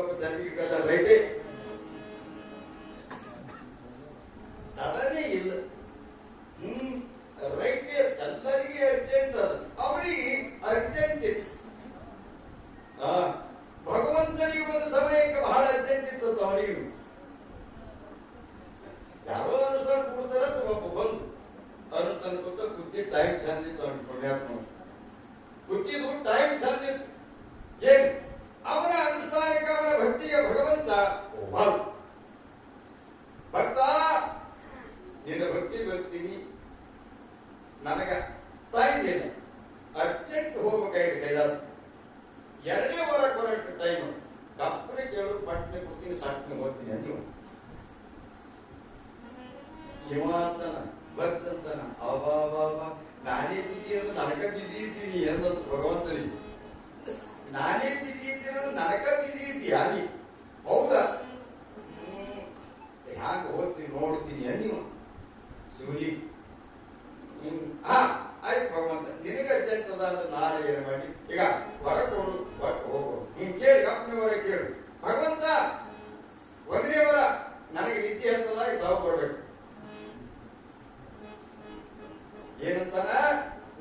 ಸ್ವಲ್ಪ ಜನರಿಗೆ ಕದ ರೈಟೇ. ತಡನೇ ಇಲ್ಲ. ಹ್ಮ್ ರೈಟ್ ಎಲ್ಲರಿಗೆ ಅರ್ಜೆಂಟ್ ಅದು. ಅವರಿಗೆ ಅರ್ಜೆಂಟ್ ಆ, ಭಗವಂತನಿಗೆ ಒಂದು ಸಮಯಕ್ಕೆ ಬಹಳ ಅರ್ಜೆಂಟ್ ಇತ್ತು ಅವನಿಗೆ. ಯಾರೋ ಅನುಷ್ಠಾನ ಕೂಡ್ತಾರ ಒಬ್ಬ ಬಂದು ಅನುಷ್ಠಾನ ಕೂತ ಕುತ್ತಿ ಟೈಮ್ ಚಂದಿತ್ತು ಅವ್ನಿಗೆ ಪುಣ್ಯಾತ್ಮ ಕುತ್ತಿದ್ದು ಟೈಮ್ ಚಂದಿತ್ತು ಏನ್ ಅವನ ಅನುಷ್ಠಾನಕ್ಕೆ ಅವನ ಭಕ್ತಿಗೆ ಭಗವಂತ ಒಬ್ಬ ಭಕ್ತ ನಿನ್ನ ಭಕ್ತಿ ಬರ್ತೀನಿ ನನಗ ಟೈಮ್ ಇಲ್ಲ ಅರ್ಜೆಂಟ್ ಹೋಗ್ಬೇಕಾಗಿದೆ ಕೈಲಾಸ ಎರಡೇ ವಾರ ಬರೋಷ್ಟು ಟೈಮ್ ಡಾಕ್ಟರ್ ಕೇಳು ಪಟ್ನೆ ಕೊಡ್ತೀನಿ ಸಾಟ್ನೆ ಹೋಗ್ತೀನಿ ಅಂದ್ರು ಇವ ಭಕ್ತಂತಾನ ಅವಾವ ನಾನೇ ಬಿಜಿ ಅಂತ ನನಗ ಬಿಜಿ ಇದ್ದೀನಿ ಎಂದಂತ ಭಗವಂತನಿಗೆ ನಾನೇ ಬಿಜಿ ಇದ್ದೀನಿ ಅಂದ್ರೆ ನನಗ ಬಿಜಿ ಇದೀಯಾ ನೀ ಹೌದಾ ಹ್ಮ್. ಓದ್ತೀನಿ, ನೋಡ್ತೀನಿ ಅಂದಿವ ಶಿವಲಿ. ಹಾ, ಆಯ್ತು ಭಗವಂತ, ನಿನಗ ಅಂತ ನಾನು ಏನು ಮಾಡಿ, ಈಗ ಹೊರ ಕೊಡು ಹೊರ ಹೋಗು ಹ್ಮ್ ಕೇಳಿ ಕಂಪ್ನಿ ಹೊರ ಕೇಳು ಭಗವಂತ ಒಂದನೇ ವರ ನನಗೆ ನಿತ್ಯ ಸಾವು ಕೊಡ್ಬೇಕು ಏನಂತಾನ?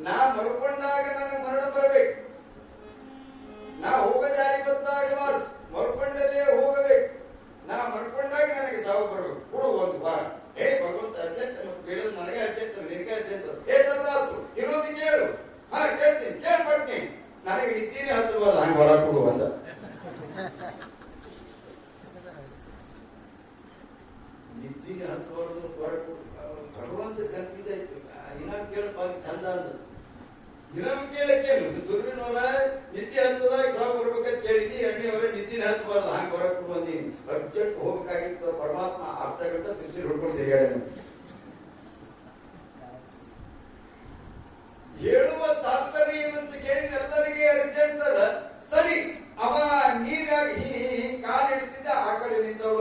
ನಾ ಮಲ್ಕೊಂಡಾಗ ನನಗೆ ಮರಣ ಬರಬೇಕು. ನಾ ಹೋಗೋ ದಾರಿ ಗೊತ್ತಾಗಬಾರ್ದು. ಮಲ್ಕೊಂಡಲ್ಲೇ ಹೋಗಬೇಕು. ನಾ ಮಲ್ಕೊಂಡಾಗ ನನಗೆ ಸಾವು ಬರಬೇಕು. ಕೊಡು ಒಂದು ವಾರ. ಏ ಭಗವಂತ ಅರ್ಜೆಂಟ್ ಕೇಳಿದ್ರೆ ನನಗೆ ಅರ್ಜೆಂಟ್ ನಿನಗೆ ಅರ್ಜೆಂಟ್ ಏ ತದಾಸ್ತು ಇನ್ನೊಂದು ಕೇಳು. ಹಾ, ಕೇಳ್ತೀನಿ. ಕೇಳ್ಪಟ್ನಿ. ನನಗೆ ನಿತ್ಯನೇ ಹತ್ತಿರ ಹಂಗೆ ಹೊರ ಕೊಡು ಅಂದ ನಿತ್ಯಗೆ ಹತ್ತಬಾರ್ದು ಹೊರಟು. ಕೊಡು ಭಗವಂತ ಕನ್ಫ್ಯೂಸ್ ಆಯ್ತು ಇನ್ನ ಕೇಳಪ್ಪ ಚಂದ ಅಂದ ಇನ್ನೊಮ್ಮೆ ಕೇಳಕ್ಕೆ ಸುರ್ವಿನವರ ನಿತ್ಯ ಹತ್ತದಾಗ ಸಾವು ಬರ್ಬೇಕಂತ ಕೇಳಿನಿ ಎಣ್ಣೆಯವರ ನಿತ್ಯನ ಹತ್ತಬಾರ್ದು ಹಂಗೆ ಹೊರಟು ಬಂದೀನಿ. ಅರ್ಜೆಂಟ್ ಹೋಗ್ಬೇಕಾಗಿತ್ತು. ಪರಮಾತ್ಮ ಅರ್ಧ ಗಂಟೆ ಬಿಸಿಲು ಹೊಡ್ಕೊಂಡು ತಿರುಗಾಡ ಹೇಳುವ ತಾತ್ಪರ್ಯ ಏನಂತ ಕೇಳಿದ್ರೆ ಎಲ್ಲರಿಗೆ ಅರ್ಜೆಂಟ್ ಅದ ಸರಿ, ಅವ ನೀರಾಗಿ ಹಿಂಗ್ ಕಾಲು ಹಿಡಿತಿದ್ದ ಆ ಕಡೆ ನಿಂತವ್ರೆ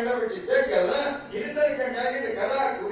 ಕಂಡುಬಿಟ್ಟಿದ್ದೆ ಕದ ಇಳಿತರಿಕಕ್ಕಾಗಿದ್ದು ಕಲಾಕು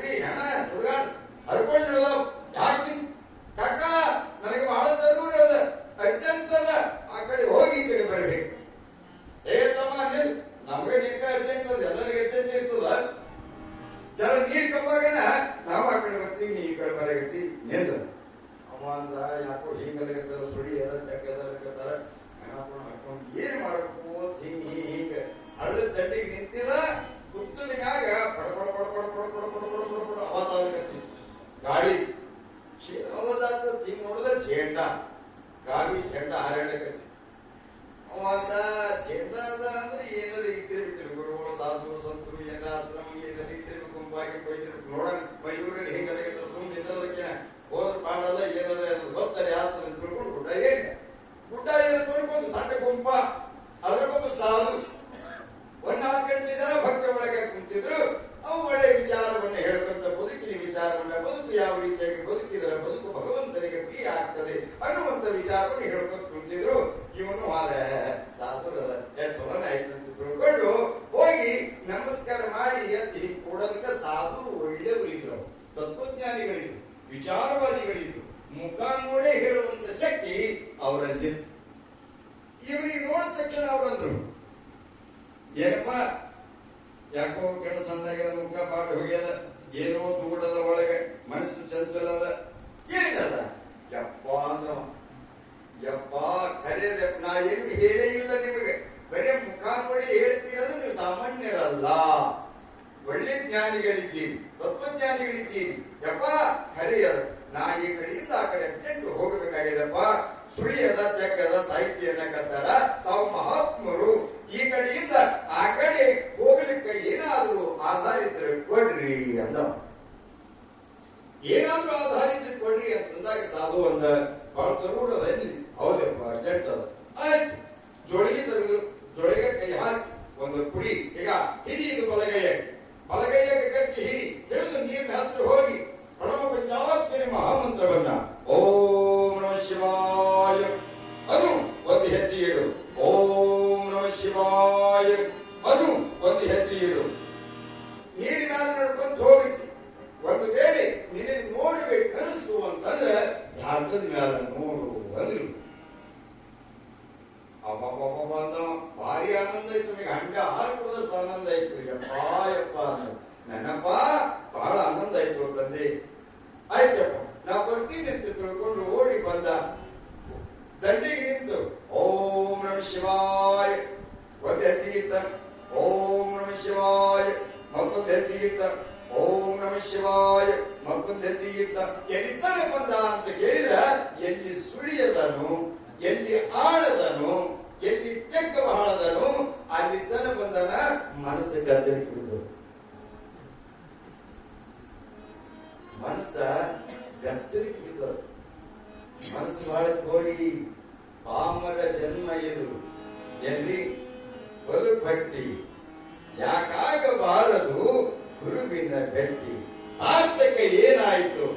ಗುಂಪಾಗಿ ಕೊಯ್ತಿರ್ಬೇಕು ನೋಡಂಗ್ ಮೈಯೂರಲ್ಲಿ ಹೆಂಗಲಾಗೈತೆ ಸುಮ್ಮನೆ ನಿಂದ್ರದಕ್ಕೆ ಹೋದ್ರ ಪಾಡಲ್ಲ ಏನಲ್ಲ ಇರೋದು ಆತದ ಅಂತ ತಿಳ್ಕೊಂಡು ಗುಡ್ಡ ಏನ್ ಗುಡ್ಡ ಏನು ತಿಳ್ಕೊಂಡು ಸಣ್ಣ ಗುಂಪ ಅದ್ರಗೊಬ್ಬ ಸಾಧು ಒಂದ್ ನಾಲ್ಕು ಗಂಟೆ ಜನ ಭಕ್ತ ಒಳಗೆ ಕುಂತಿದ್ರು. ಅವು ಒಳ್ಳೆಯ ವಿಚಾರವನ್ನು ಹೇಳ್ಕೊಂತ ಬದುಕಿನ ವಿಚಾರವನ್ನ, ಬದುಕು ಯಾವ ರೀತಿಯಾಗಿ ಬದುಕಿದ್ರೆ ಬದುಕು ಭಗವಂತನಿಗೆ ಪ್ರಿಯ ಆಗ್ತದೆ ಅನ್ನುವಂತ ವಿಚಾರವನ್ನು ಹೇಳ್ಕೊಂತ ಕುಂತಿದ್ರು. ಇವನು ಆದ ಸಾಧುರದ ಚಲನ ಆಯ್ತು ಅಂತ ತಿಳ್ಕೊಂಡು ಹೋಗಿ ನಮಸ್ಕಾರ ಮಾಡಿ ಎತ್ತಿ ಕೊಡೋದಕ್ಕೆ ಸಾಧು ಒಳ್ಳೆಯವರಿದ್ರು ತತ್ವಜ್ಞಾನಿಗಳಿದ್ರು ವಿಚಾರವಾದಿಗಳಿದ್ರು ಮುಖ ನೋಡೇ ಹೇಳುವಂತ ಶಕ್ತಿ ಅವರಲ್ಲಿ. ಇವರಿಗೆ ನೋಡಿದ ತಕ್ಷಣ ಅವರಂದ್ರು ಏನಪ್ಪ, ಯಾಕೋ ಕೆಳ ಸಣ್ಣಾಗ್ಯದ ಮುಖ ಪಾಠ ಹೋಗ್ಯದ, ಏನೋ ದೂಡದ ಒಳಗೆ, ಮನಸ್ಸು ಚಂಚಲದ ಏನದ ಯಪ್ಪ ಅಂದ್ರ. ಯಪ್ಪ ಕರೆಯದ ನಾ ಏನು ಹೇಳೇ ಇಲ್ಲ ನಿಮಗೆ. ಬರೇ ಮುಖ ನೋಡಿ ಹೇಳ್ತೀರದು ನೀವು ಸಾಮಾನ್ಯರಲ್ಲ. ಜ್ಞಾನಿಗಳಿದ್ದೀವಿ ತತ್ವಜ್ಞಾನಿಗಳಿದ್ದೀವಿ ಯಪ್ಪ, ಹರಿಯದ ನಾ ಈ ಕಡೆಯಿಂದ ಆ ಕಡೆ ಚೆಂಡು ಹೋಗಬೇಕಾಗಿದೆಪ್ಪ ಸುಳಿಯದ ತೆಕ್ಕದ ಸಾಹಿತ್ಯ ಕತ್ತಾರ ತಾವು ಮಹಾತ್ಮರು. ಈ ಕಡೆಯಿಂದ ಆ ಕಡೆ ಹೋಗ್ಲಿಕ್ಕೆ ಏನಾದರೂ ಆಧಾರಿದ್ರೆ ಕೊಡ್ರಿ ಅಂದ. ಏನಾದ್ರೂ ಆಧಾರಿದ್ರೆ ಕೊಡ್ರಿ ಅಂತಂದಾಗ ಸಾಧು ಅಂದ. ಬಹಳ ಜರೂರ್ ಅದ ಇಲ್ಲಿ. ಹೌದಪ್ಪ, ಅರ್ಜೆಂಟ್ ಅದ. ಜೋಳಿಗೆ ತೆಗೆದ್ರು ಜೋಳಿಗೆ ಕೈ ಹಾಕಿ ಒಂದು ಕುಡಿ ಈಗ ಹಿಡಿಯಿದು ಇದು ಶಿವಾಯ. ಅದು ಒಂದು ಹೆಜ್ಜೆ ಇಡು. ನೀರಿನ ನಡ್ಕೊಂಡು ಹೋಗುತ್ತೆ ಒಂದು ವೇಳೆ ನಿನಗೆ ನೋಡಬೇಕು ಅಂತಂದ್ರೆ ಧಾರಕದ ಮೇಲೆ ನೋಡು ಅಂದ್ರೆ. ಅಬ್ಬಬ್ಬಬ್ಬ ಭಾರಿ ಆನಂದ ಆಯ್ತು ನಿಮಗೆ ಹಂಡ ಹಾಲು ಆನಂದ ಆಯ್ತು ಅಪ್ಪ, ಯಪ್ಪ ನನ್ನಪ್ಪ, ಬಹಳ ಆನಂದ ಆಯ್ತು ತಂದೆ. ಆಯ್ತಪ್ಪ, ನಾ ಬರ್ತೀನಿ ಅಂತ ತಿಳ್ಕೊಂಡು ಇಟ್ಟ ಓಂ ನಮ ಶಿವಾಯ ಹೆಜ್ಜೆ ಇಟ್ಟ ಎಲ್ಲಿದ್ದಾನೆ ಬಂದ ಅಂತ ಕೇಳಿದ್ರ, ಎಲ್ಲಿ ಸುಳಿಯದನು, ಎಲ್ಲಿ ಆಳದನು, ಎಲ್ಲಿ ತೆಕ್ಕ ಬಹಳದನು ಅಲ್ಲಿದ್ದಾನೆ ಬಂದನ ಮನಸ್ಸು ಗದ್ದಲಿ ಬಿಡುದು ಮನಸ್ಸ ಗದ್ದಲಿ ಕುಡಿದ ಮನಸ್ಸು ಬಹಳ ಕೋರಿ ಪಾಮರ ಜನ್ಮ ಇದು. ಎಲ್ಲಿ ಬಲು ಭಟ್ಟಿ ಯಾಕಾಗಬಾರದು ಗುರುವಿನ ಭೇಟಿ ಸಾರ್ಥಕ ಏನಾಯಿತು?